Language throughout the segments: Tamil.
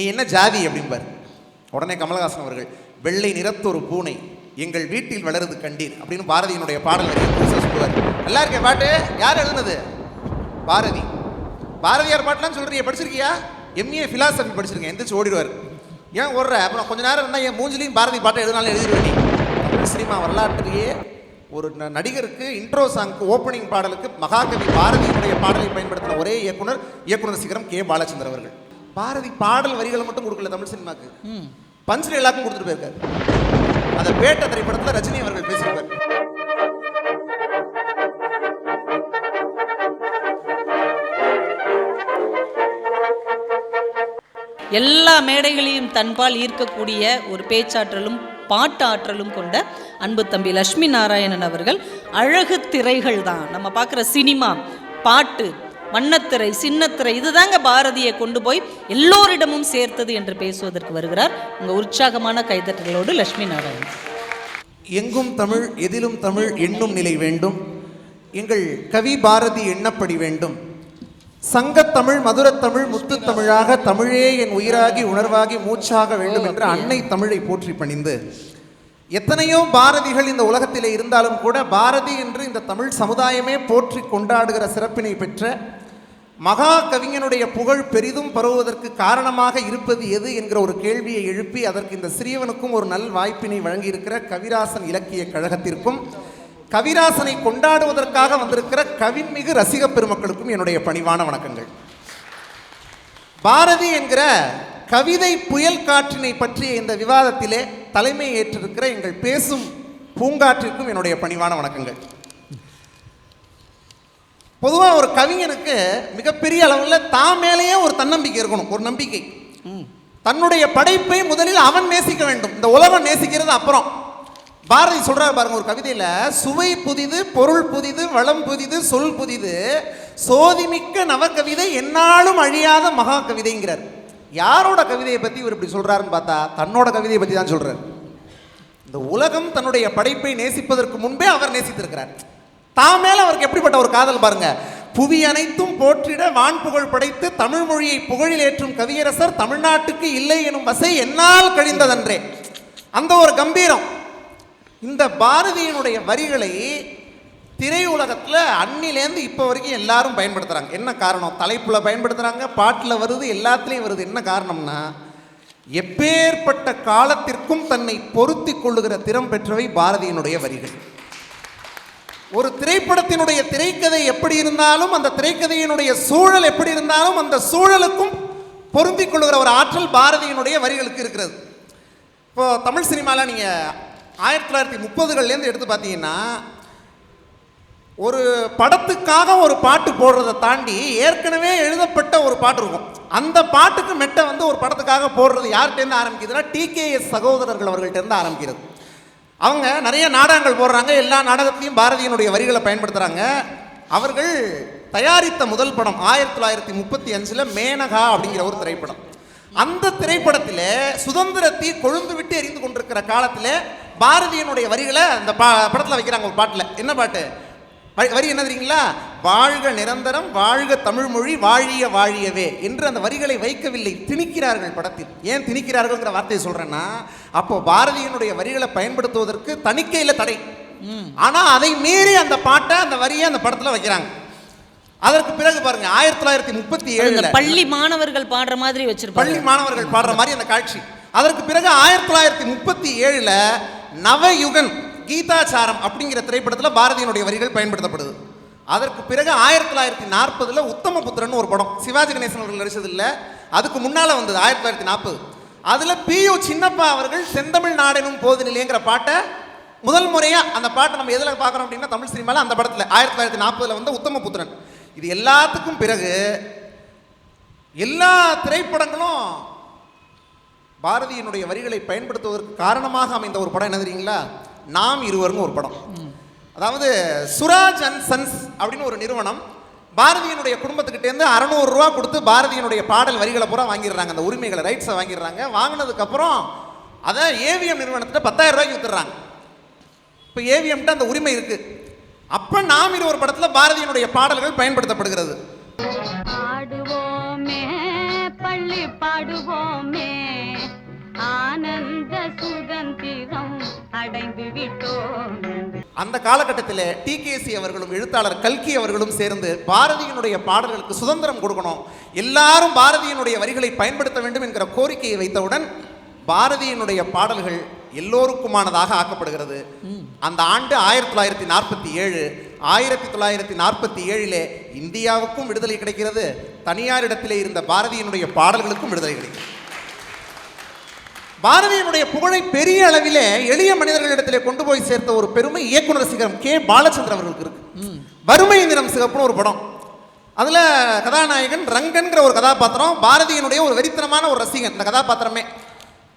நீ என்ன ஜாதி அப்படிம்பார். உடனே கமலஹாசன் அவர்கள் வெள்ளை நிறத்தொரு பூனை எங்கள் வீட்டில் வளருது கண்டீர் அப்படின்னு பாரதியினுடைய பாடல் சொல்லுவார். நல்லா இருக்கே பாட்டு? யார் எழுதுனது? பாரதி. பாரதியார் பாட்டுலாம் சொல்கிறீங்க படிச்சிருக்கியா? எம்ஏ ஃபிலாசபி படிச்சிருக்கேன். எந்திரிச்சு ஓடிடுவார். ஏன் ஓடுற? அப்புறம் கொஞ்ச நேரம் இருந்தால் என் மூஞ்சிலையும் பாரதி பாட்டை எழுதினாலும் எழுதிடுவேன் சினிமா வரலாற்றிலேயே ஒரு நடிகருக்கு இன்ட்ரோ சாங்க்கு ஓப்பனிங் பாடலுக்கு மகாகவி பாரதியினுடைய பாடலை பயன்படுத்தின ஒரே இயக்குனர் இயக்குனர் சிகரம் கே. பாலச்சந்தர் அவர்கள். பாரதி பாடல் வரிகளை மட்டும் கொடுக்கல தமிழ் சினிமாக்கு. பஞ்ச் எல்லாருக்கும் கொடுத்துட்டு போயிருக்காரு. அந்த பேட்ட திரைப்படத்தில் ரஜினி அவர்கள் பேசியிருப்பார். எல்லா மேடைகளையும் தன்பால் ஈர்க்கக்கூடிய ஒரு பேச்சாற்றலும் பாட்டு ஆற்றலும் கொண்ட அன்பு தம்பி லட்சுமி நாராயணன் அவர்கள் அழகு திரைகள் தான் நம்ம பார்க்குற சினிமா பாட்டு வண்ணத்திரை சின்னத்திரை இதுதாங்க பாரதியை கொண்டு போய் எல்லோரிடமும் சேர்த்தது என்று பேசுவதற்கு வருகிறார் உங்கள் உற்சாகமான கைதட்டல்களோடு லட்சுமி நாராயணன். எங்கும் தமிழ் எதிலும் தமிழ் எண்ணும் நிலை வேண்டும். எங்கள் கவி பாரதி எண்ணப்படி வேண்டும்? சங்கத்தமிழ் மதுரத்தமிழ் முத்துத் தமிழாக தமிழே என் உயிராகி உணர்வாகி மூச்சாக வேண்டும் என்று அன்னை தமிழை போற்றி பணிந்து. எத்தனையோ பாரதிகள் இந்த உலகத்திலே இருந்தாலும் கூட பாரதி என்று இந்த தமிழ் சமுதாயமே போற்றி கொண்டாடுகிற சிறப்பினை பெற்ற மகா கவிஞனுடைய புகழ் பெரிதும் பரவுவதற்கு காரணமாக இருப்பது எது என்கிற ஒரு கேள்வியை எழுப்பி அதற்கு இந்த சிறியவனுக்கும் ஒரு நல் வாய்ப்பினை வழங்கியிருக்கிற கவிராசன் இலக்கிய கழகத்திற்கும் கவிராசனை கொண்டாடுவதற்காக வந்திருக்கிற கவின்மிகு ரசிக பெருமக்களுக்கும் என்னுடைய பணிவான வணக்கங்கள். பாரதி என்கிற கவிதை புயல் காற்றினை பற்றிய இந்த விவாதத்திலே தலைமை ஏற்றிருக்கிற எங்கள் பேசும் பூங்காற்றிற்கும் என்னுடைய பணிவான வணக்கங்கள். பொதுவாக ஒரு கவிஞனுக்கு மிகப்பெரிய அளவில் தான் மேலேயே ஒரு தன்னம்பிக்கை இருக்கணும் ஒரு நம்பிக்கை. தன்னுடைய படைப்பை முதலில் அவன் நேசிக்க வேண்டும். இந்த உலகம் நேசிக்கிறது அப்புறம். பாரதி சொல்றாரு பாருங்க ஒரு கவிதையில சுவை புதிது பொருள் புதிது வளம் புதிது சொல் புதிது சோதிமிக்க நவகவிதை எந்நாளும் அழியாத மகா கவிதைங்கிறார். யாரோட கவிதையை பத்தி இவர் இப்படி சொல்றாருன்னு பார்த்தா தன்னோட கவிதையை பத்தி தான் சொல்றாரு. இந்த உலகம் தன்னுடைய படைப்பை நேசிப்பதற்கு முன்பே அவர் நேசித்திருக்கிறார். தான் மேலே அவருக்கு எப்படிப்பட்ட ஒரு காதல் பாருங்க. புவி அனைத்தும் போற்றிட வான் புகழ் படைத்து தமிழ் மொழியை புகழில் ஏற்றும் கவியரசர் தமிழ்நாட்டுக்கு இல்லை எனும் வசை என்னால் கழிந்ததன்றே. அந்த ஒரு கம்பீரம். இந்த பாரதியினுடைய வரிகளை திரையுலகத்தில் அன்னிலேருந்து இப்போ வரைக்கும் எல்லாரும் பயன்படுத்துகிறாங்க என்ன காரணம்? தலைப்பில் பயன்படுத்துகிறாங்க பாட்டில் வருது எல்லாத்துலேயும் வருது. என்ன காரணம்னா எப்பேற்பட்ட காலத்திற்கும் தன்னை பொருத்தி கொள்ளுகிற திறம் பெற்றவை பாரதியினுடைய வரிகள். ஒரு திரைப்படத்தினுடைய திரைக்கதை எப்படி இருந்தாலும் அந்த திரைக்கதையினுடைய சூழல் எப்படி இருந்தாலும் அந்த சூழலுக்கும் பொருந்திக் கொள்கிற ஒரு ஆற்றல் பாரதியினுடைய வரிகளுக்கு இருக்கிறது. இப்போ தமிழ் சினிமாவில் நீங்கள் ஆயிரத்தி தொள்ளாயிரத்தி முப்பதுகள்லேருந்து எடுத்து பார்த்தீங்கன்னா ஒரு படத்துக்காக ஒரு பாட்டு போடுறதை தாண்டி ஏற்கனவே எழுதப்பட்ட ஒரு பாட்டு இருக்கும். அந்த பாட்டுக்கு மெட்டை வந்து ஒரு படத்துக்காக போடுறது யார்கிட்டேருந்து ஆரம்பிக்குதுன்னா டிகேஎஸ் சகோதரர்கள் அவர்கள்ட்டேருந்து ஆரம்பிக்கிறது. அவங்க நிறைய நாடகங்கள் போடுறாங்க. எல்லா நாடகத்திலையும் பாரதியினுடைய வரிகளை பயன்படுத்துகிறாங்க அவர்கள் தயாரித்த முதல் படம் ஆயிரத்தி தொள்ளாயிரத்தி முப்பத்தி அஞ்சில் மேனகா அப்படிங்கிற ஒரு திரைப்படம். அந்த திரைப்படத்தில் சுதந்திரத்தை கொழுந்து விட்டு எரிந்து கொண்டிருக்கிற காலத்தில் பாரதியினுடைய வரிகளை அந்த பா படத்தில் வைக்கிறாங்க ஒரு பாட்டில். என்ன பாட்டு? வரி என்ன தெரியுங்களா? வாழ்க நிரந்தரம் வாழ்க தமிழ் மொழி வாழிய வாழியவே என்று அந்த வரிகளை வைக்கவில்லை. திணிக்கிறார்கள் படத்தில். ஏன் திணிக்கிறார்கள்ங்கிற வார்த்தையை சொல்றேன்னா அப்போ பாரதியினுடைய வரிகளை பயன்படுத்துவதற்கு தணிக்கையில் தடை. ஆனா அதை மீறி அந்த பாட்டை அந்த வரியை அந்த படத்துல வைக்கிறாங்க. அதற்கு பிறகு பாருங்க ஆயிரத்தி தொள்ளாயிரத்தி முப்பத்தி ஏழுல பள்ளி மாணவர்கள் பாடுற மாதிரி வச்சிருப்பாங்க. பள்ளி மாணவர்கள் பாடுற மாதிரி அந்த காட்சி. அதற்கு பிறகு ஆயிரத்தி தொள்ளாயிரத்தி முப்பத்தி ஏழுல நவயுகன் கீதாச்சாரம் அப்படிங்கிற திரைப்படத்தில் பாரதியினுடைய வரிகள் பயன்படுத்தப்படுது. அதற்கு பிறகு ஆயிரத்தி தொள்ளாயிரத்தி நாற்பதில் உத்தம புத்திரன் ஒரு படம். சிவாஜி கணேசன் அவர்கள் நடிச்சது அதுக்கு முன்னால் வந்தது ஆயிரத்தி தொள்ளாயிரத்தி நாற்பது. அதுல பியு சின்னப்பா அவர்கள் செந்தமிழ் நாடெனும் போது நிலையங்கிற பாட்டை முதல் முறையாக அந்த பாட்டை நம்ம எதில் பார்க்குறோம் அப்படின்னா தமிழ் சினிமாவில் அந்த படத்தில் ஆயிரத்தி தொள்ளாயிரத்தி நாற்பதில் வந்து உத்தமபுத்திரன். இது எல்லாத்துக்கும் பிறகு எல்லா திரைப்படங்களும் பாரதியினுடைய வரிகளை பயன்படுத்துவதற்கு காரணமாக அமைந்த ஒரு படம் என்ன தெரியுங்களா? நாம் இருவர்னு ஒரு படம். அதாவது சுராஜ் அண்ட் சன்ஸ் அப்படின்னு ஒரு நிறுவனம் பாரதியினுடைய குடும்பத்துக்கிட்டேருந்து அறநூறு ரூபா கொடுத்து பாரதியினுடைய பாடல் வரிகளை பூரா வாங்கிடுறாங்க. அந்த உரிமைகளை ரைட்ஸை வாங்கிடுறாங்க. வாங்கினதுக்கப்புறம் அதை ஏவிஎம் நிறுவனத்தில் பத்தாயிரம் ரூபாய்க்கு வித்துடுறாங்க. இப்போ ஏவிஎம்கிட்ட அந்த உரிமை இருக்கு. அப்போ நாம் ஒரு படத்தில் பாரதியினுடைய பாடல்கள் பயன்படுத்தப்படுகிறது. பாடுவோமே பள்ளி பாடுவோமே. ஆனந்த சுதந்திரம் அடைந்து விட்டோம். அந்த காலகட்டத்தில் டிகேசி அவர்களும் எழுத்தாளர் கல்கி அவர்களும் சேர்ந்து பாரதியினுடைய பாடல்களுக்கு சுதந்திரம் கொடுக்கணும். எல்லாரும் பாரதியினுடைய வரிகளை பயன்படுத்த வேண்டும் என்கிற கோரிக்கையை வைத்தவுடன் பாரதியினுடைய பாடல்கள் எல்லோருக்குமானதாக ஆக்கப்படுகிறது. அந்த ஆண்டு ஆயிரத்தி தொள்ளாயிரத்தி நாற்பத்தி ஏழு ஆயிரத்தி தொள்ளாயிரத்தி நாற்பத்தி ஏழிலே இந்தியாவுக்கும் விடுதலை கிடைக்கிறது. தனியாரிடத்திலே இருந்த பாரதியினுடைய பாடல்களுக்கும் விடுதலை கிடைக்கிறது. பாரதியினுடைய புகழை பெரிய அளவிலே எளிய மனிதர்களிடத்திலே கொண்டு போய் சேர்த்த ஒரு பெருமை இயக்குனர் சிகரம் கே. பாலச்சந்திர அவர்களுக்கு இருக்கு. வறுமை நிறம் சிகப்புன்னு ஒரு படம். அதுல கதாநாயகன் ரங்கன்கிற ஒரு கதாபாத்திரம் பாரதியினுடைய ஒரு வெறித்தனமான ஒரு ரசிகன். இந்த கதாபாத்திரமே.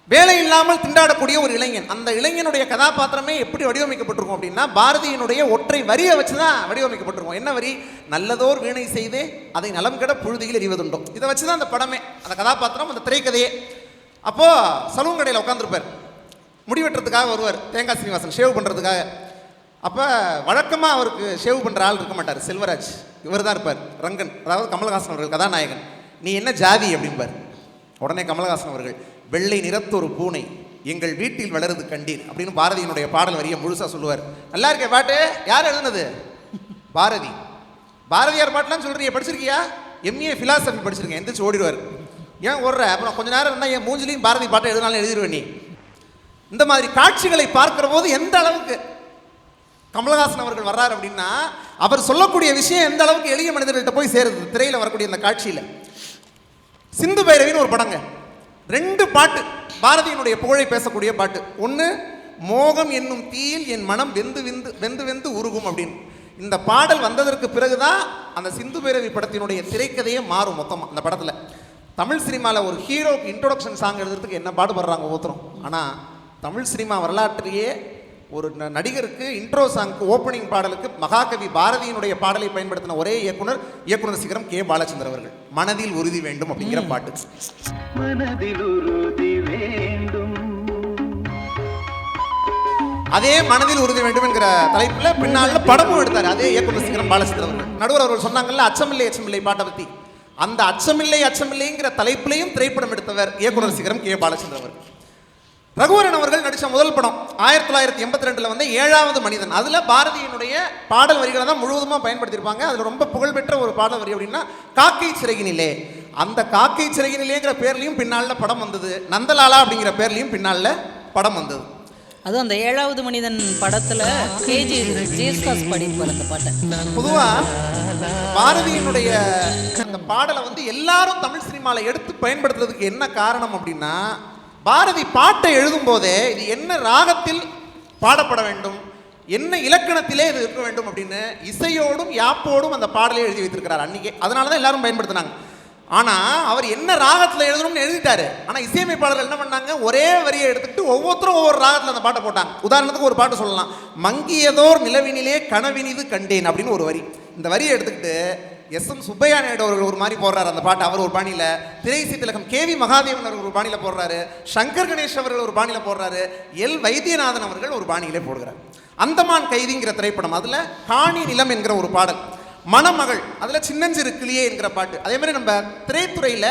வேலை இல்லாமல் திண்டாடக்கூடிய ஒரு இளைஞன். அந்த இளைஞனுடைய கதாபாத்திரமே எப்படி வடிவமைக்கப்பட்டிருக்கும் அப்படின்னா பாரதியினுடைய ஒற்றை வரியை வச்சு தான் வடிவமைக்கப்பட்டிருக்கும். என்ன வரி? நல்லதோர் வீணை செய்தே அதை நலம் கெட புழுதியில் எறிவதுண்டோ. இதை வச்சு தான் அந்த படமே. அந்த கதாபாத்திரம் அந்த திரைக்கதையே. அப்போ சலூன் கடையில் உட்காந்துருப்பார் முடி வெட்டுறதுக்காக வருவார். தேங்காய் சீனிவாசன் ஷேவ் பண்ணுறதுக்காக அப்போ வழக்கமாக அவருக்கு ஷேவ் பண்ணுற ஆள் இருக்க மாட்டார். செல்வராஜ் இவர் தான் இருப்பார். ரங்கன் அதாவது கமலஹாசன் அவர்கள் கதாநாயகன். நீ என்ன ஜாதி அப்படிம்பார். உடனே கமலஹாசன் அவர்கள் வெள்ளை நிறத்தொரு பூனை எங்கள் வீட்டில் வளருது கண்டீர் அப்படின்னு பாரதியினுடைய பாடல் வரியை முழுசாக சொல்லுவார். நல்லா இருக்கே பாட்டு? யார் எழுதுனது? பாரதி. பாரதியார் பாட்டுலாம் சொல்றிய படிச்சிருக்கியா? எம்ஏ ஃபிலாசபி படிச்சிருக்கேன். எந்திரிச்சு ஓடிடுவார். ஏன் ஓடுற? அப்புறம் கொஞ்ச நேரம் என்ன என் மூஞ்சிலையும் பாரதி பாட்டை எழுதினாலும் எழுதிடுவேன் நீ. இந்த மாதிரி காட்சிகளை பார்க்கிற போது எந்த அளவுக்கு கமலஹாசன் அவர்கள் வர்றார் அப்படின்னா அவர் சொல்லக்கூடிய விஷயம் எந்த அளவுக்கு எளிய மனிதர்கள்ட்ட போய் சேருது? திரையில் வரக்கூடிய அந்த காட்சியில். சிந்து பைரவின்னு ஒரு படங்க. ரெண்டு பாட்டு. பாரதியினுடைய புகழை பேசக்கூடிய பாட்டு. ஒன்று மோகம் என்னும் தீயில் என் மனம் வெந்து வெந்து வெந்து வெந்து உருகும் அப்படின்னு. இந்த பாடல் வந்ததற்கு பிறகுதான் அந்த சிந்து பைரவி படத்தினுடைய திரைக்கதையே மாறும் மொத்தமாக அந்த படத்தில். தமிழ் சினிமாவில் ஒரு ஹீரோக்கு இன்ட்ரோடக்ஷன் சாங் எழுதுறதுக்கு என்ன பாடுபடுறாங்க ஒவ்வொருத்தரும்? ஆனால் தமிழ் சினிமா வரலாற்றிலேயே ஒரு நடிகருக்கு இன்ட்ரோ சாங்க்கு ஓப்பனிங் பாடலுக்கு மகாகவி பாரதியினுடைய பாடலை பயன்படுத்தின ஒரே இயக்குனர் இயக்குனர் சிகரம் கே. பாலச்சந்தர் அவர்கள். மனதில் உறுதி வேண்டும் அப்படிங்கிற பாட்டு. மனதில் உறுதி வேண்டும். அதே மனதில் உறுதி வேண்டும் என்கிற தலைப்புல பின்னால படமும் எடுத்தார் அதே இயக்குனர் சிகரம் பாலச்சந்திரன் அவர்கள். நடுவர் அவர்கள் சொன்னாங்கல்ல அச்சமில்லை அச்சமில்லை பாட்டை பத்தி. அந்த அச்சமில்லை அச்சமில்லைங்கிற தலைப்பிலையும் திரைப்படம் எடுத்தவர் இயக்குனர் சிகரம் கே. பாலச்சந்திரன் அவர்கள். ரகுவரன் அவர்கள் நடித்த முதல் படம் ஆயிரத்தி தொள்ளாயிரத்தி எண்பத்தி ரெண்டில் வந்து ஏழாவது மனிதன். அதில் பாரதியினுடைய பாடல் வரிகளை தான் முழுவதுமாக பயன்படுத்தியிருப்பாங்க. அதில் ரொம்ப புகழ்பெற்ற ஒரு பாடல் வரி அப்படின்னா காக்கை சிறகினிலே அந்த காக்கை சிறகினிலேங்கிற பேர்லையும் பின்னால் படம் வந்தது. நந்தலாலா அப்படிங்கிற பேர்லையும் பின்னால் படம் வந்தது. அதுவும் அந்த ஏழாவது மனிதன் படத்துல கேஜி ஜேஸ்தாஸ் பாடியிருப்பார் அந்த பாட்டை. பொதுவா பாரதியினுடைய அந்த பாடலை வந்து எல்லாரும் தமிழ் சினிமாவில் எடுத்து பயன்படுத்துறதுக்கு என்ன காரணம் அப்படின்னா பாரதி பாட்டை எழுதும் போதே இது என்ன ராகத்தில் பாடப்பட வேண்டும் என்ன இலக்கணத்திலே இது இருக்க வேண்டும் அப்படின்னு இசையோடும் யாப்போடும் அந்த பாடலை எழுதி வைத்திருக்கிறார் அன்னைக்கு. அதனால தான் எல்லாரும் பயன்படுத்தினாங்க. ஆனால் அவர் என்ன ராகத்தில் எழுதணும்னு எழுதிட்டாரு. ஆனால் இசையமைப்பாளர்கள் என்ன பண்ணாங்க? ஒரே வரியை எடுத்துக்கிட்டு ஒவ்வொருத்தரும் ஒவ்வொரு ராகத்தில் அந்த பாட்டை போட்டாங்க. உதாரணத்துக்கு ஒரு பாட்டு சொல்லலாம். மங்கியதோர் நிலவினிலே கனவினிது கண்டேன் அப்படின்னு ஒரு வரி. இந்த வரியை எடுத்துக்கிட்டு எஸ் எம் சுப்பையா நாயுடு அவர்கள் ஒரு மாதிரி போடுறாரு அந்த பாட்டு அவர் ஒரு பாணியில். திரைசி திலகம் கேவி மகாதேவன் அவர்கள் ஒரு பாணியில் போடுறாரு. சங்கர் கணேஷ் அவர்கள் ஒரு பாணியில் போடுறாரு. எல் வைத்தியநாதன் அவர்கள் ஒரு பாணியிலே போடுகிறார். அந்தமான் கைதிங்கிற திரைப்படம் அதில் காணி நிலம் என்கிற ஒரு பாடல். மணமகள். அதில் சின்னஞ்சிறு கிளியே என்கிற பாட்டு. அதே மாதிரி நம்ம திரைத்துறையில்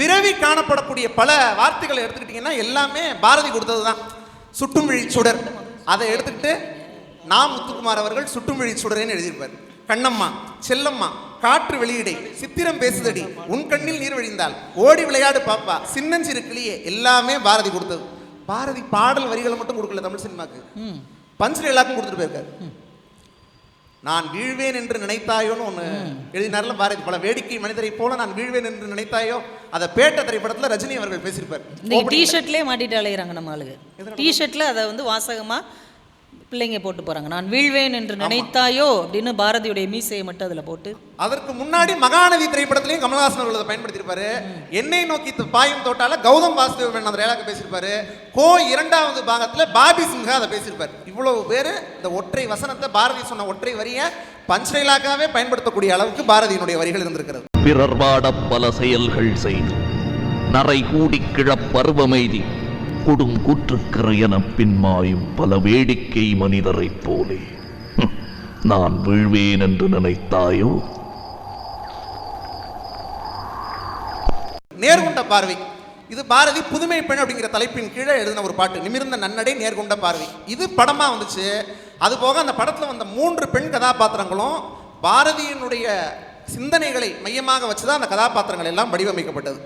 விரவி காணப்படக்கூடிய பல வார்த்தைகளை எடுத்துக்கிட்டிங்கன்னா எல்லாமே பாரதி கொடுத்தது தான் சுட்டுமிழி சுடர். அதை எடுத்துக்கிட்டு நா முத்துக்குமார் அவர்கள் சுட்டுமிழி சுடரேன்னு எழுதியிருப்பார். கண்ணம்மா செல்லம்மா காற்று வெளியிடை சித்திரம் பேசுதடி உன் கண்ணில் நீர் வழிந்தால் ஓடி விளையாடு பாப்பா சின்னஞ்சிறு கிளியே எல்லாமே பாரதி கொடுத்தது. பாரதி பாடல் வரிகளை மட்டும் கொடுக்கல தமிழ் சினிமாக்கு. பஞ்சில் எல்லாருக்கும் கொடுத்துட்டு போயிருக்காரு. நான் வீழ்வேன் என்று நினைத்தாயோன்னு ஒன்று எழுதினார்ல பாரதி பல வேடிக்கை மனிதரை போல நான் வீழ்வேன் என்று நினைத்தாயோ அதை பேட்ட திரைப்படத்தில் ரஜினி அவர்கள் பேசியிருப்பார். டிஷர்ட்லேயே மாட்டிட்டு அலையிறாங்க நம்ம ஆளுங்க. டிஷர்ட்ல அதை வந்து வாசகமா பிள்ளைங்க போட்டு போறாங்க. நான் வீழ்வேன் என்று நினைத்தாயோ அப்படின்னு பாரதியுடைய மீசையை மட்டும் அதுல போட்டு அதற்கு முன்னாடி மகாநதி திரைப்படத்திலையும் கமலஹாசன் அவர்கள் பயன்படுத்தியிருப்பாரு. என்னை நோக்கி பாயும் தோட்டால கௌதம் வாசுதேவன் அந்த ரேலாக பேசியிருப்பாரு. கோ இரண்டாவது பாகத்துல பாபி சின்ஹா அதை பேசியிருப்பார். இவ்வளவு பேர் இந்த ஒற்றை வசனத்தை பாரதி சொன்ன ஒற்றை வரியை பஞ்ச்ரைலாக்காவே பயன்படுத்தக்கூடிய அளவுக்கு பாரதியினுடைய வரிகள் இருந்திருக்கிறது. பிறர் பல செயல்கள் செய்து நரை கூடிக் கிழப் பருவமெய்தி கொடுங்கூற்றுக்கிற என பின்மாயும் பல வேடிக்கை மனிதரைப் போலே. நான் வீழ்வேன் என்று நினைத்தாயோ? நேர்கொண்ட பார்வை. இது பாரதி புதுமை பெண் அப்படிங்கிற தலைப்பின் கீழே எழுதின ஒரு பாட்டு. நிமிர்ந்த நன்னடை நேர்கொண்ட பார்வை. இது படமா வந்துச்சு. அது போக அந்த படத்தில் வந்த மூன்று பெண் கதாபாத்திரங்களும் பாரதியினுடைய சிந்தனைகளை மையமாக வச்சு தான் அந்த கதாபாத்திரங்கள் எல்லாம் வடிவமைக்கப்பட்டது.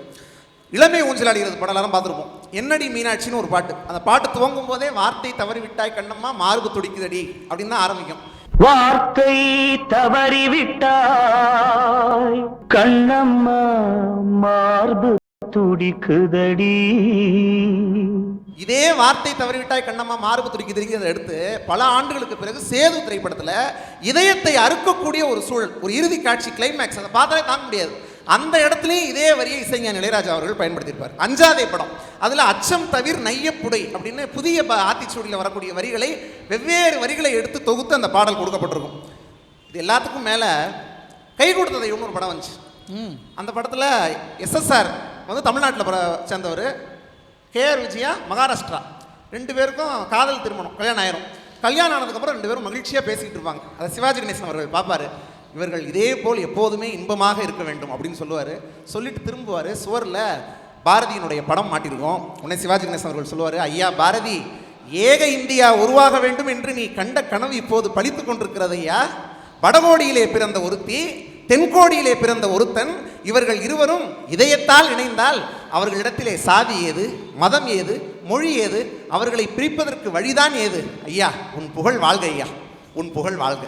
இளமை ஊஞ்சலாடுகிறது படம் எல்லாரும் பார்த்துருப்போம். என்னடி மீனாட்சின்னு ஒரு பாட்டு. அந்த பாட்டு துவங்கும் போதே வார்த்தை தவறி விட்டாய் கண்ணம்மா மார்பு துடிக்குதடி அப்படின்னு தான் ஆரம்பிக்கும். வார்த்தை தவறிவிட்டாய் கண்ணம்மா மார்பு துடிக்குதடி. இதே வார்த்தை தவறிவிட்டாய் கண்ணம்மா மார்பு துடிக்குதுங்கிறத எடுத்து பல ஆண்டுகளுக்கு பிறகு சேது திரைப்படத்தில் இதயத்தை அறுக்கக்கூடிய ஒரு சூழல் ஒரு இறுதி காட்சி கிளைமேக்ஸ் அதை பார்த்தாலே தாங்க முடியாது. அந்த இடத்துலயும் இதே வரியை இசைஞான இளையராஜா அவர்கள் பயன்படுத்தியிருப்பார். அஞ்சாதே படம். அதில் அச்சம் தவிர் நையப்புடை அப்படின்னு புதிய ஆத்திச்சூடியில் வரக்கூடிய வரிகளை வெவ்வேறு வரிகளை எடுத்து தொகுத்து அந்த பாடல் கொடுக்கப்பட்டிருக்கும். இது எல்லாத்துக்கும் மேலே கை கொடுத்ததை இன்னொரு படம் வந்துச்சு. அந்த படத்தில் எஸ்எஸ்ஆர் வந்து தமிழ்நாட்டில் சேர்ந்தவர். கேஆர் விஜயா மகாராஷ்டிரா. ரெண்டு பேருக்கும் காதல் திருமணம் கல்யாணம் ஆயிரும். கல்யாணம் ஆனதுக்கப்புறம் ரெண்டு பேரும் மகிழ்ச்சியாக பேசிக்கிட்டு இருப்பாங்க. அதை சிவாஜி கணேசன் அவர்கள் பார்ப்பாரு. இவர்கள் இதே போல் எப்போதுமே இன்பமாக இருக்க வேண்டும் அப்படின்னு சொல்லுவார். சொல்லிட்டு திரும்புவார். சுவரில் பாரதியினுடைய படம் மாட்டியிருக்கோம் உடனே சிவாஜி கணேசன் அவர்கள் சொல்லுவார் ஐயா பாரதி ஏக இந்தியா உருவாக வேண்டும் என்று நீ கண்ட கனவு இப்போது பழித்து கொண்டிருக்கிறது ஐயா. வடகோடியிலே பிறந்த ஒருத்தி தென்கோடியிலே பிறந்த ஒருத்தன் இவர்கள் இருவரும் இதயத்தால் இணைந்தால் அவர்களிடத்திலே சாதி ஏது மதம் ஏது மொழி ஏது அவர்களை பிரிப்பதற்கு வழிதான் ஏது? ஐயா உன் புகழ் வாழ்க ஐயா உன் புகழ் வாழ்க.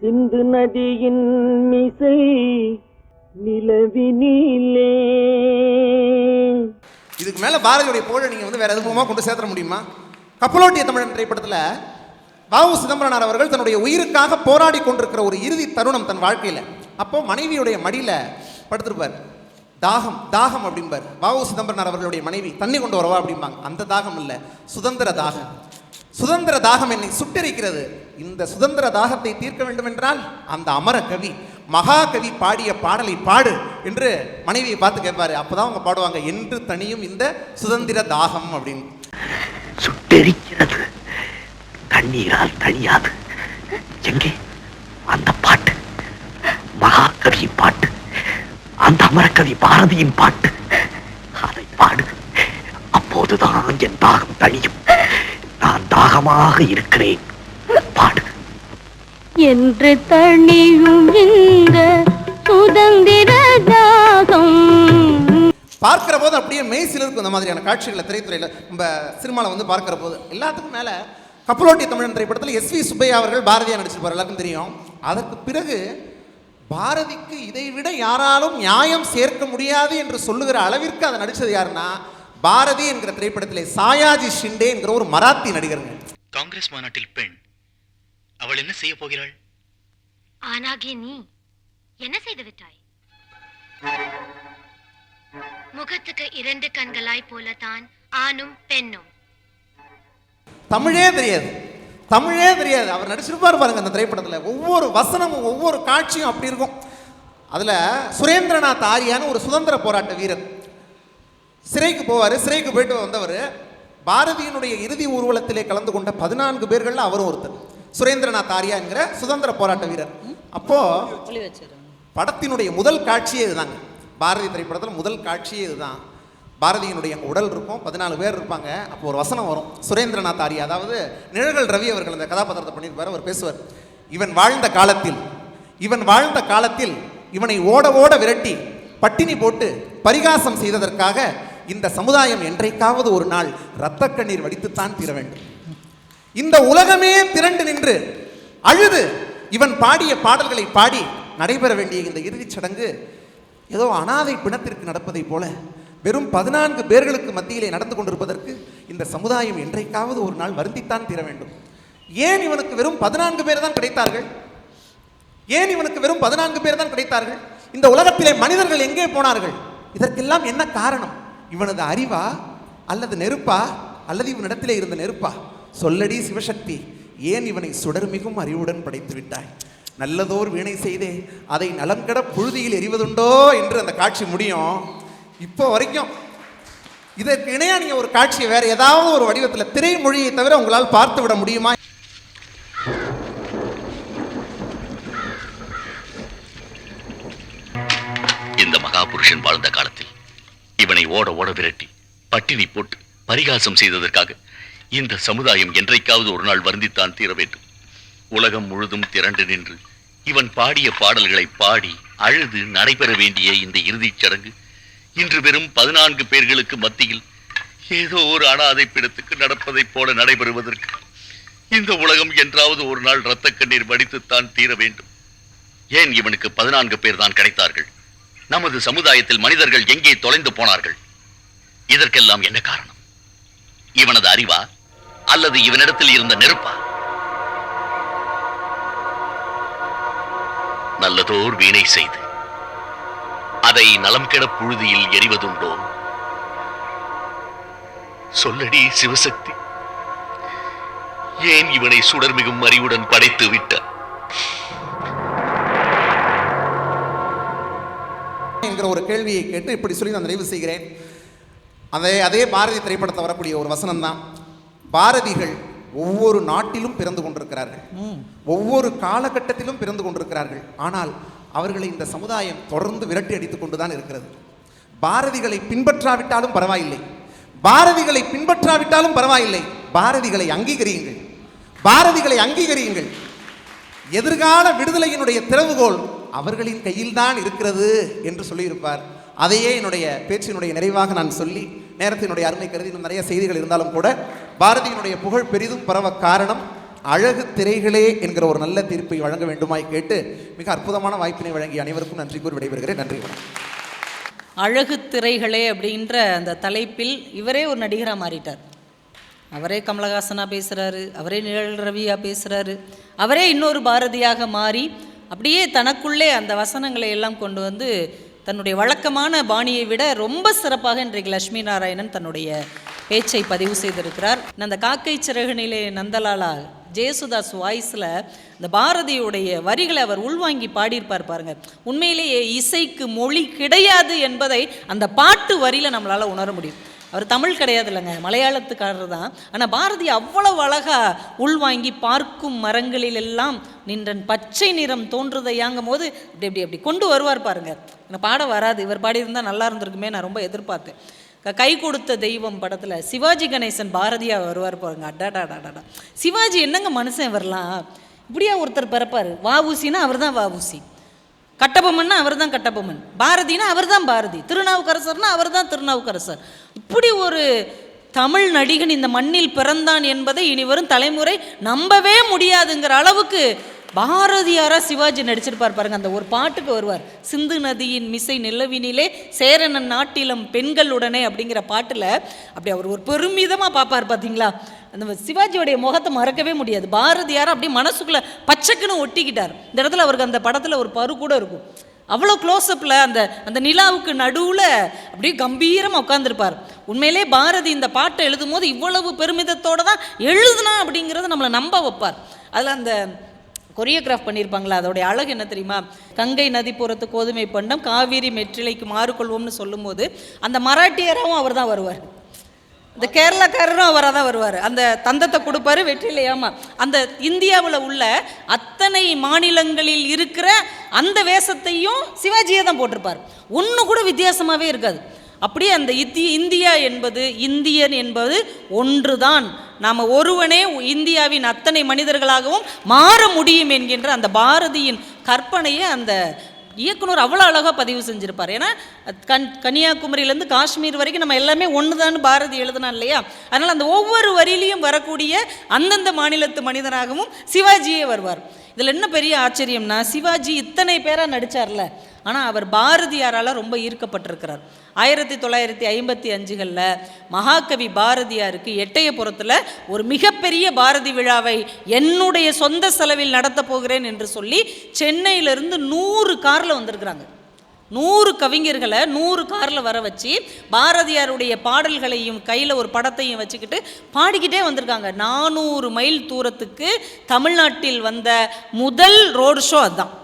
சிந்து நதியின் மிசை நிலவினிலே இதுக்கு மேல பாரதியுடைய புகழை நீங்க வந்து வேற எதுவுமா கொண்டு சேர்த்துற முடியுமா? கப்பலோட்டிய தமிழன் திரைப்படத்தில் பாபு சிதம்பரனார் அவர்கள் தன்னுடைய உயிருக்காக போராடி கொண்டிருக்கிற ஒரு இறுதி தருணம் தன் வாழ்க்கையில். அப்போ மனைவியுடைய மடியில் படுத்திருப்பார். தாகம் தாகம் அப்படிம்பார். பாபு சிதம்பரனார் அவர்களுடைய மனைவி தண்ணி கொண்டு வரவா அப்படிம்பாங்க. அந்த தாகம் இல்லை சுதந்திர தாகம். சுதந்திர தாகம் என்னை சுட்டரிக்கிறது. இந்த சுதந்திர தாகத்தை தீர்க்க வேண்டும் என்றால் அந்த அமர கவி மகாகவி பாடிய பாடலை பாடு என்று மனைவியை பார்த்து கேட்பாரு. அப்பதான் அவங்க பாடுவாங்க என்று தனியும் இந்த சுதந்திர தாகம் அப்படின்னு. சுட்டெரிக்கிறது. தண்ணீரால் தனியாது. எங்கே? அந்த பாட்டு. மகாகவியின் பாட்டு. அந்த அமரக்கவி பாரதியின் பாட்டு. அதை பாடு. அப்போதுதான் என் தாகம் தனியும். நான் தாகமாக இருக்கிறேன். பாடு. என்று தணியும் இந்த சுதந்திர தாகம். பார்க்கிற போது அப்படியே மெய்சில் இருக்கும் இந்த மாதிரியான காட்சிகளை திரைத்துறையில் நம்ம சினிமாவில் வந்து பார்க்கிற போது எல்லாத்துக்கும் மேலே கப்பலோட்டிய தமிழன் திரைப்படத்தில் எஸ் வி சுப்பையா அவர்கள் பாரதியா நடிச்சிருப்பார். எல்லாருக்கும் தெரியும். அதற்கு பிறகு பாரதிக்கு இதை விட யாராலும் நியாயம் சேர்க்க முடியாது என்று சொல்லுகிற அளவிற்கு அதை நடிச்சது யாருன்னா பாரதி என்கிற திரைப்படத்திலே சாயாஜி ஷிண்டே என்கிற ஒரு மராத்தி நடிகருங்க. காங்கிரஸ் மாநாட்டில் பெண் அவள் என்ன செய்ய போகிறாள்? ஆனாகிய நீ என்ன செய்து விட்டாய்? முகத்துக்கு இரண்டு கண்களாய் போலத்தான் ஆணும் பெண்ணும். தமிழே தெரியாது. தமிழே தெரியாது. அவர் நடிச்சிருப்பார் பாருங்க அந்த திரைப்படத்தில். ஒவ்வொரு வசனமும் ஒவ்வொரு காட்சியும் அப்படி இருக்கும். அதில் சுரேந்திரநாத் ஆரியான்னு ஒரு சுதந்திர போராட்ட வீரர். சிறைக்கு போவார். சிறைக்கு போயிட்டு வந்தவர். பாரதியினுடைய இறுதி ஊர்வலத்திலே கலந்து கொண்ட பதினான்கு பேர்களில் அவரும் ஒருத்தர். சுரேந்திரநாத் ஆரியா என்கிற சுதந்திர போராட்ட வீரர். அப்போ படத்தினுடைய முதல் காட்சியே இதுதாங்க. பாரதி திரைப்படத்தில் முதல் காட்சியே இதுதான். பாரதியினுடைய உடல் இருக்கும் பதினாலு பேர் இருப்பாங்க. அப்போ ஒரு வசனம் வரும். சுரேந்திரநாத் ஆரியா அதாவது நிழல்கள் ரவி அவர்கள் அந்த கதாபாத்திரத்தை பண்ணியிருப்பார் அவர் பேசுவார். இவன் வாழ்ந்த காலத்தில் இவன் வாழ்ந்த காலத்தில் இவனை ஓட ஓட விரட்டி பட்டினி போட்டு பரிகாசம் செய்ததற்காக இந்த சமுதாயம் என்றைக்காவது ஒரு நாள் இரத்த கண்ணீர் வடித்துத்தான் தீர வேண்டும். இந்த உலகமே திரண்டு நின்று அழுது. இவன் பாடிய பாடல்களை பாடி நடைபெற வேண்டிய இந்த இறுதிச் சடங்கு ஏதோ அனாதை பிணத்திற்கு நடப்பதைப் போல வெறும் பதினான்கு பேர்களுக்கு மத்தியிலே நடந்து கொண்டிருப்பதற்கு இந்த சமுதாயம் என்றைக்காவது ஒரு நாள் வருந்தித்தான் தீர வேண்டும். ஏன் இவனுக்கு வெறும் பதினான்கு பேர் தான் கிடைத்தார்கள்? ஏன் இவனுக்கு வெறும் பதினான்கு பேர் தான் கிடைத்தார்கள்? இந்த உலகத்திலே மனிதர்கள் எங்கே போனார்கள்? இதற்கெல்லாம் என்ன காரணம்? இவனது அறிவா அல்லது நெருப்பா? அல்லது இவனிடத்திலே இருந்த நெருப்பா? சொல்லடி சிவசக்தி ஏன் இவனை சுடர் மிகவும் அறிவுடன் படைத்து விட்டாய்? நல்லதோர் வீணை செய்தே அதை நலங்கட புழுதியில் எறிவதுண்டோ என்று அந்த காட்சி முடியும். இப்போ வரைக்கும் இதற்கு இணையா நீங்க ஒரு காட்சியை வேற ஏதாவது ஒரு வடிவத்தில் திரைமொழியை தவிர உங்களால் பார்த்து விட முடியுமா? இந்த மகாபுருஷன் வாழ்ந்த காலத்தில் இவனை ஓட ஓட விரட்டி பட்டினி போட்டு பரிகாசம் செய்ததற்காக இந்த சமுதாயம் என்றைக்காவது ஒரு நாள் வருந்தித்தான் தீர வேண்டும். உலகம் முழுதும் திரண்டு நின்று இவன் பாடிய பாடல்களை பாடி அழுது நடைபெற வேண்டிய இந்த இறுதிச் சடங்கு இன்று வெறும் பதினான்கு பேர்களுக்கு மத்தியில் ஏதோ ஒரு அனாதை பிடத்துக்கு நடப்பதைப் போல நடைபெறுவதற்கு இந்த உலகம் என்றாவது ஒரு நாள் இரத்த கண்ணீர் வடித்துத்தான் தீர வேண்டும். ஏன் இவனுக்கு பதினான்கு பேர் தான் கிடைத்தார்கள்? நமது சமுதாயத்தில் மனிதர்கள் எங்கே தொலைந்து போனார்கள்? இதற்கெல்லாம் என்ன காரணம்? இவனது அறிவா? அல்லது இவனிடத்தில் இருந்த நெருப்பா? நல்லதோர் வீணை செய்து அதை நலம் கெட புழுதியில் எரிவதுண்டோ சொல்லடி சிவசக்தி ஏன் இவனை சுடர் மிகும் அறிவுடன் படைத்து விட்டார் என்கிற ஒரு கேள்வியை கேட்டு இப்படி சொல்லி நான் நிறைவு செய்கிறேன். அதே அதே பாரதி திரைப்படத்தை வரக்கூடிய ஒரு வசனம் தான் பாரதிகள் ஒவ்வொரு நாட்டிலும் பிறந்து கொண்டிருக்கிறார்கள். ஒவ்வொரு காலகட்டத்திலும் பிறந்து கொண்டிருக்கிறார்கள். ஆனால் அவர்களை இந்த சமுதாயம் தொடர்ந்து விரட்டி அடித்துக் கொண்டுதான் இருக்கிறது. பாரதிகளை பின்பற்றாவிட்டாலும் பரவாயில்லை. பாரதிகளை பின்பற்றாவிட்டாலும் பரவாயில்லை. பாரதிகளை அங்கீகரியுங்கள். பாரதிகளை அங்கீகரியுங்கள். எதிர்கால விடுதலையினுடைய திறவுகோல் அவர்களின் கையில்தான் இருக்கிறது என்று சொல்லியிருப்பார். அதையே என்னுடைய பேச்சினுடைய நிறைவாக நான் சொல்லி நேரத்தினுடைய அருமை கருதி இன்னும் நிறைய செய்திகள் இருந்தாலும் கூட பாரதியினுடைய புகழ் பெரிதும் பரவ காரணம் அழகு திரைகளே என்கிற ஒரு நல்ல தீர்ப்பை வழங்க வேண்டுமாய் கேட்டு மிக அற்புதமான வாய்ப்பினை வழங்கி அனைவருக்கும் நன்றி கூறி விடைபெறுகிறேன். நன்றி. வணக்கம் அழகு திரைகளே அப்படின்ற அந்த தலைப்பில் இவரே ஒரு நடிகராக மாறிட்டார். அவரே கமலஹாசனாக பேசுகிறாரு அவரே நிழல் ரவியாக பேசுகிறாரு அவரே இன்னொரு பாரதியாக மாறி அப்படியே தனக்குள்ளே அந்த வசனங்களை எல்லாம் கொண்டு வந்து தன்னுடைய வழக்கமான பாணியை விட ரொம்ப சிறப்பாக இன்றைக்கு லட்சுமி நாராயணன் தன்னுடைய பேச்சை பதிவு செய்திருக்கிறார். அந்த காக்கை சிறகுனிலே நந்தலாலா ஜேசுதாஸ் வாய்ஸில் இந்த பாரதியுடைய வரிகளை அவர் உள்வாங்கி பாடியிருப்பார் பாருங்க. உண்மையிலேயே இசைக்கு மொழி கிடையாது என்பதை அந்த பாட்டு வரியில் நம்மளால் உணர முடியும். அவர் தமிழ் கிடையாது இல்லைங்க மலையாளத்துக்காரர் தான். ஆனால் பாரதி அவ்வளவு அழகாக உள்வாங்கி பார்க்கும் மரங்களில் எல்லாம் நின்றன் பச்சை நிறம் தோன்றுதையாங்கும் போது இப்படி இப்படி அப்படி கொண்டு வருவார் பாருங்க. எனக்கு பாட வராது இவர் பாடியிருந்தால் நல்லா இருந்திருக்குமே நான் ரொம்ப எதிர்பார்த்தேன். க- கை கொடுத்த தெய்வம் படத்தில் சிவாஜி கணேசன் பாரதியாக வருவார் பாருங்க. அடாடாடாடா சிவாஜி என்னங்க மனுஷன் வரலாம் இப்படியா ஒருத்தர் பிறப்பார்? வாவூசின்னா அவர் தான் வாவூசி கட்டபொம்மன்னா அவர் தான் கட்டபொம்மன். பாரதினா அவர் தான் பாரதி. திருநாவுக்கரசர்னா அவர் தான் திருநாவுக்கரசர். இப்படி ஒரு தமிழ் நடிகன் இந்த மண்ணில் பிறந்தான் என்பதை இனி வரும் தலைமுறை நம்பவே முடியாதுங்கிற அளவுக்கு பாரதியாரா சிவாஜி நடிச்சிருப்பார் பாருங்க அந்த ஒரு பாட்டுக்கு வருவார். சிந்து நதியின் மிசை நிலவினிலே சேரனன் நாட்டிலம் பெண்களுடனே அப்படிங்கிற பாட்டில் அப்படி அவர் ஒரு பெருமிதமாக பார்ப்பார் பார்த்தீங்களா அந்த சிவாஜியோடைய முகத்தை மறக்கவே முடியாது. பாரதியார் அப்படியே மனசுக்குள்ள பச்சைக்குன்னு ஒட்டிக்கிட்டார். இந்த இடத்துல அவருக்கு அந்த படத்தில் ஒரு பரு கூட இருக்கும். அவ்வளோ க்ளோஸ்அப்பில் அந்த அந்த நிலாவுக்கு நடுவில் அப்படியே கம்பீரமாக உட்காந்துருப்பார் உண்மையிலே பாரதி இந்த பாட்டை எழுதும் போது இவ்வளவு பெருமிதத்தோடு தான் எழுதுனா அப்படிங்கிறத நம்மளை நம்ப வைப்பார். அதில் அந்த கொரியோகிராஃப் பண்ணியிருப்பாங்களா அதோடைய அழகு என்ன தெரியுமா? கங்கை நதிப்புறத்து கோதுமை பண்டம் காவிரி மெற்றிலைக்கு மாறுகொள்வோம்னு சொல்லும்போது அந்த மராட்டியராகவும் அவர் தான் வருவார். இந்த கேரளாக்காரரும் அவராக தான் வருவார். அந்த தந்தத்தை கொடுப்பாரு வெற்றிலையாமா அந்த இந்தியாவில் உள்ள அத்தனை மாநிலங்களில் இருக்கிற அந்த வேஷத்தையும் சிவாஜியை தான் போட்டிருப்பார். ஒன்று கூட வித்தியாசமாகவே இருக்காது. அப்படியே அந்த இத்தி இந்தியா என்பது இந்தியன் என்பது ஒன்றுதான். நாம் ஒருவனே இந்தியாவின் அத்தனை மனிதர்களாகவும் மாற முடியும் என்கின்ற அந்த பாரதியின் கற்பனையை அந்த இயக்குனர் அவ்வளோ அழகாக பதிவு செஞ்சுருப்பார். ஏன்னா கன் கன்னியாகுமரியிலேருந்து காஷ்மீர் வரைக்கும் நம்ம எல்லாமே ஒன்று பாரதி எழுதுனா இல்லையா? அதனால் அந்த ஒவ்வொரு வரியிலையும் வரக்கூடிய அந்தந்த மாநிலத்து மனிதனாகவும் சிவாஜியே வருவார். இதில் என்ன பெரிய ஆச்சரியம்னா சிவாஜி இத்தனை பேராக நடித்தார்ல ஆனால் அவர் பாரதியாரால் ரொம்ப ஈர்க்கப்பட்டிருக்கிறார். ஆயிரத்தி தொள்ளாயிரத்தி ஐம்பத்தி அஞ்சுகளில் மகாகவி பாரதியாருக்கு எட்டயபுரத்தில் ஒரு மிகப்பெரிய பாரதி விழாவை என்னுடைய சொந்த செலவில் நடத்தப் போகிறேன் என்று சொல்லி சென்னையிலிருந்து நூறு காரில் வந்திருக்கிறாங்க. நூறு கவிஞர்களை நூறு காரில் வர வச்சு பாரதியாருடைய பாடல்களையும் கையில் ஒரு படத்தையும் வச்சுக்கிட்டு பாடிக்கிட்டே வந்திருக்காங்க. நானூறு மைல் தூரத்துக்கு தமிழ்நாட்டில் வந்த முதல் ரோடு ஷோ அதுதான்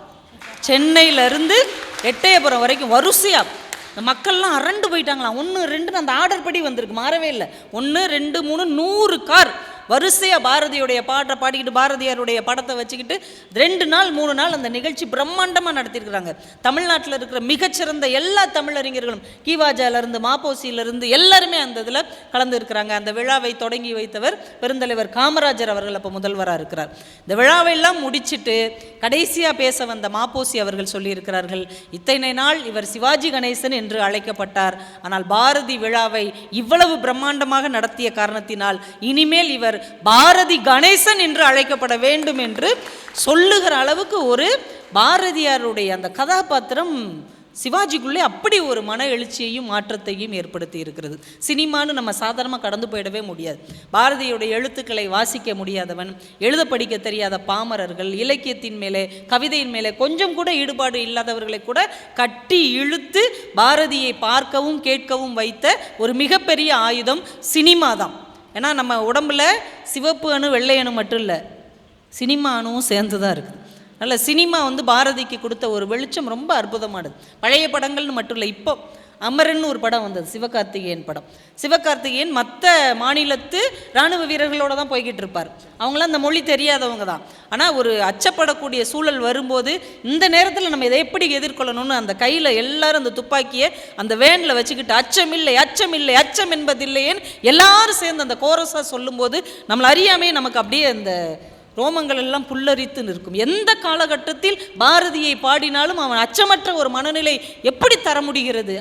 சென்னையிலேருந்து எட்டயபுரம் வரைக்கும் வரிசையாக இந்த மக்கள்லாம் அரண்டு போயிட்டாங்களாம். ஒன்று ரெண்டுன்னு அந்த ஆர்டர் படி வந்திருக்கு. மாறவே இல்லை. ஒன்று ரெண்டு மூணு நூறு கார். வரிசையாக பாரதியுடைய பாட்டை பாடிக்கிட்டு பாரதியாருடைய படத்தை வச்சுக்கிட்டு ரெண்டு நாள் மூணு நாள் அந்த நிகழ்ச்சி பிரம்மாண்டமாக நடத்தியிருக்கிறாங்க. தமிழ்நாட்டில் இருக்கிற மிகச்சிறந்த எல்லா தமிழறிஞர்களும் கீவாஜாலேருந்து மாப்போசியிலிருந்து எல்லாருமே அந்த இதில் கலந்து இருக்கிறாங்க அந்த விழாவை தொடங்கி வைத்தவர் பெருந்தலைவர் காமராஜர் அவர்கள் அப்போ முதல்வராக இருக்கிறார். இந்த விழாவெல்லாம் முடிச்சிட்டு கடைசியாக பேச வந்த மாப்போசி அவர்கள் சொல்லியிருக்கிறார்கள் இத்தனை நாள் இவர் சிவாஜி கணேசன் என்று அழைக்கப்பட்டார். ஆனால் பாரதி விழாவை இவ்வளவு பிரம்மாண்டமாக நடத்திய காரணத்தினால் இனிமேல் இவர் பாரதி கணேசன் என்று அழைக்கப்பட வேண்டும் என்று சொல்லுகிற அளவுக்கு ஒரு பாரதியாருடைய அந்த கதாபாத்திரம் சிவாஜிக்குள்ளே அப்படி ஒரு மன எழுச்சியையும் மாற்றத்தையும் ஏற்படுத்தி இருக்கிறது. சினிமான்னு நம்ம சாதாரணமாக கடந்து போயிடவே முடியாது. பாரதியுடைய எழுத்துக்களை வாசிக்க முடியாதவன் எழுத படிக்க தெரியாத பாமரர்கள் இலக்கியத்தின் மேலே கவிதையின் மேலே கொஞ்சம் கூட ஈடுபாடு இல்லாதவர்களை கூட கட்டி இழுத்து பாரதியை பார்க்கவும் கேட்கவும் வைத்த ஒரு மிகப்பெரிய ஆயுதம் சினிமா தான் ஏன்னா நம்ம உடம்புல சிவப்பு அணு வெள்ளை அணு மட்டும் இல்லை சினிமா அணுவும் சேர்ந்து தான் இருக்குது நல்ல சினிமா வந்து பாரதிக்கு கொடுத்த ஒரு வெளிச்சம் ரொம்ப அற்புதமானது. பழைய படங்கள்னு மட்டும் இல்லை இப்போ அமரன் ஒரு படம் வந்தது சிவகார்த்திகேயன் படம். சிவகார்த்திகேயன் மற்ற மாநிலத்து இராணுவ வீரர்களோட தான் போய்கிட்டு இருப்பார். அவங்களாம் அந்த மொழி தெரியாதவங்க தான். ஆனால் ஒரு அச்சப்படக்கூடிய சூழல் வரும்போது இந்த நேரத்தில் நம்ம இதை எப்படி எதிர்கொள்ளணும்னு அந்த கையில் எல்லாரும் அந்த துப்பாக்கியை அந்த வேனில் வச்சுக்கிட்டு அச்சமில்லை அச்சமில்லை அச்சம் என்பதில்லையேன்னு எல்லாரும் சேர்ந்து அந்த கோரஸாக சொல்லும்போது நம்மளை அறியாமே நமக்கு அப்படியே அந்த ரோமங்கள் எல்லாம் புல்லரித்து நிற்கும். எந்த காலகட்டத்தில் பாரதியை பாடினாலும் அவன் அச்சமற்ற ஒரு மனநிலை எப்படி தர முடிகிறது?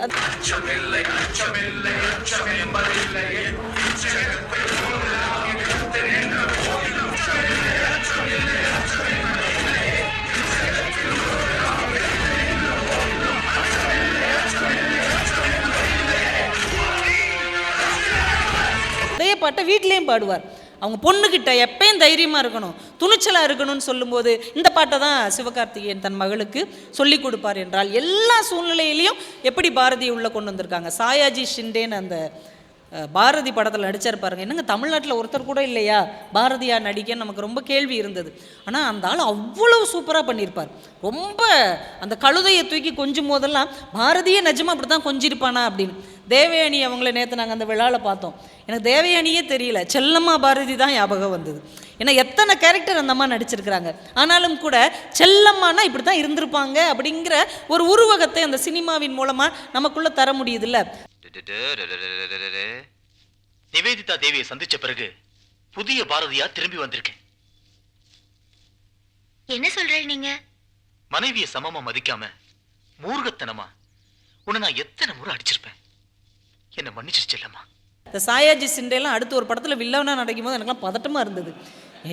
பாட்டை வீட்லேயும் பாடுவார். அவங்க பொண்ணுக்கிட்ட எப்பயும் தைரியமாக இருக்கணும். துணிச்சலாக இருக்கணும்னு சொல்லும்போது இந்த பாட்டை தான் சிவகார்த்திகேயன் தன் மகளுக்கு சொல்லி கொடுப்பார் என்றால் எல்லா சூழ்நிலையிலையும் எப்படி பாரதியை உள்ளே கொண்டு வந்திருக்காங்க? சாயாஜி ஷிண்டேன்னு அந்த பாரதி படத்தில் நடித்தார் பாருங்க. என்னங்க தமிழ்நாட்டில் ஒருத்தர் கூட இல்லையா? பாரதியா நடிக்க நமக்கு ரொம்ப கேள்வி இருந்தது. ஆனால் அந்த ஆள் அவ்வளவு சூப்பராக பண்ணியிருப்பார் ரொம்ப அந்த கழுதையை தூக்கி கொஞ்சும் போதெல்லாம் பாரதியே நிஜமாக அப்படி தான் கொஞ்சிருப்பானா அப்படின்னு. தேவயானி அவங்கள நேற்று நாங்கள் அந்த விழாவில் பார்த்தோம். எனக்கு தேவயானியே தெரியல. செல்லம்மா பாரதி தான் ஞாபகம் வந்தது. ஏன்னா எத்தனை கேரக்டர் அந்த அம்மா நடிச்சிருக்கிறாங்க. ஆனாலும் கூட செல்லம்மானா இப்படி தான் இருந்திருப்பாங்க அப்படிங்கிற ஒரு உருவகத்தை அந்த சினிமாவின் மூலமாக நமக்குள்ளே தர முடியுதுல்ல. நிவேதிதா தேவியை சந்திச்ச பிறகு புதிய பாரதியா திரும்பி வந்திருக்கேன் என்ன சொல்றீங்க நீங்க மனைவியை சமமா மதிக்காம மூர்கத்தனமா உன்னை நான் எத்தனை முறை அடிச்சிருப்பேன் என்ன மன்னிச்சிருச்சு இல்லம்மா இந்த சாயாஜி சிண்டேலாம் அடுத்து ஒரு படத்தில் வில்லவனாக நடிக்கும் போது எனக்குலாம் பதட்டமாக இருந்தது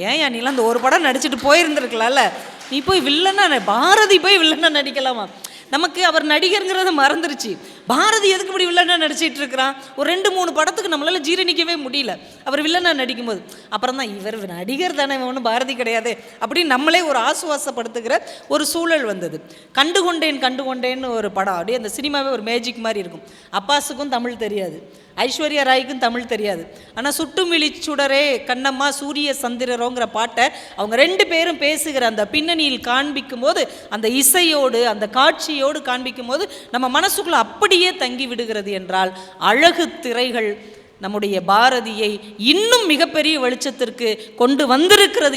ஏன் நீலாம் அந்த ஒரு படம் நடிச்சுட்டு போயிருந்திருக்கலாம்ல நீ போய் வில்லனா பாரதி போய் வில்லனா நடிக்கலாமா நமக்கு அவர் நடிகருங்கிறத மறந்துருச்சு. பாரதி எதுக்கு இப்படி வில்லனா நடிச்சிட்டு இருக்கிறான்? ஒரு ரெண்டு மூணு படத்துக்கு நம்மளால ஜீரணிக்கவே முடியல. அவர் வில்லனா நடிக்கும்போது. அப்புறம் தான் இவர் நடிகர் தானே ஒன்றும் பாரதி கிடையாது. அப்படின்னு நம்மளே ஒரு ஆசுவாசப்படுத்துகிற ஒரு சூழல் வந்தது. கண்டு கொண்டேன் கண்டு ஒரு படம். அப்படியே அந்த சினிமாவே ஒரு மேஜிக் மாதிரி இருக்கும். அப்பாஸுக்கும் தமிழ் தெரியாது. ஐஸ்வர்யா ராய்க்கும் தமிழ் தெரியாது. ஆனால் சுட்டும் சுடரே கண்ணம்மா சூரிய சந்திரரோங்கிற பாட்டை அவங்க ரெண்டு பேரும் பேசுகிற அந்த பின்னணியில் காண்பிக்கும் போது அந்த இசையோடு அந்த காட்சியோடு காண்பிக்கும் போது நம்ம மனசுக்குள்ள அப்படியே தங்கி விடுகிறது என்றால் அழகு திரைகள் நம்முடைய பாரதியை இன்னும் மிகப்பெரிய வெளிச்சத்திற்கு கொண்டு வந்திருக்கிறது